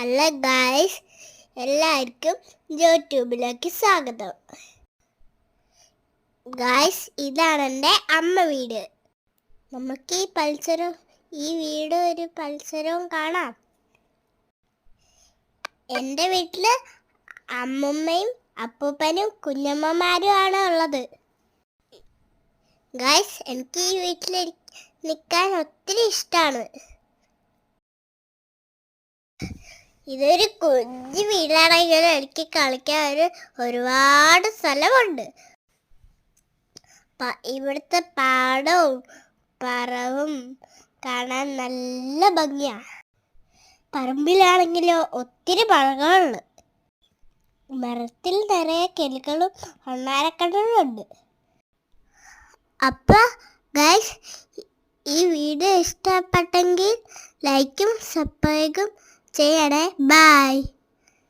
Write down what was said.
അല്ല ഗായ്സ് എല്ലാവർക്കും യൂട്യൂബിലേക്ക് സ്വാഗതം. ഗായ്സ് ഇതാണ് എന്റെ അമ്മ വീട്. നമുക്ക് ഈ പൾസറും ഈ വീട് ഒരു പൾസരവും കാണാം. എന്റെ വീട്ടിൽ അമ്മമ്മയും അപ്പൂപ്പനും കുഞ്ഞമ്മമാരും ആണ് ഉള്ളത്. ഗായ്സ് എനിക്ക് ഈ വീട്ടിൽ നിൽക്കാൻ ഒത്തിരി ഇഷ്ടമാണ് ഇതൊരു കുഞ്ഞു വീടാണെങ്കിലും എനിക്ക് കളിക്കാൻ ഒരു ഒരുപാട് സ്ഥലമുണ്ട്. ഇവിടുത്തെ പാടവും പറവും കാണാൻ നല്ല ഭംഗിയാണ് പറമ്പിലാണെങ്കിലോ ഒത്തിരി പഴങ്ങളുണ്ട്. മരത്തിൽ നിറയെ കെലുകളും ഒണ്ണാരക്കണ്ണും അപ്പ അപ്പൊ ഗൈസ് ഈ വീഡിയോ ഇഷ്ടപ്പെട്ടെങ്കിൽ ലൈക്കും സബ്സ്ക്രൈബും ചെയ്യണേ. ബൈ.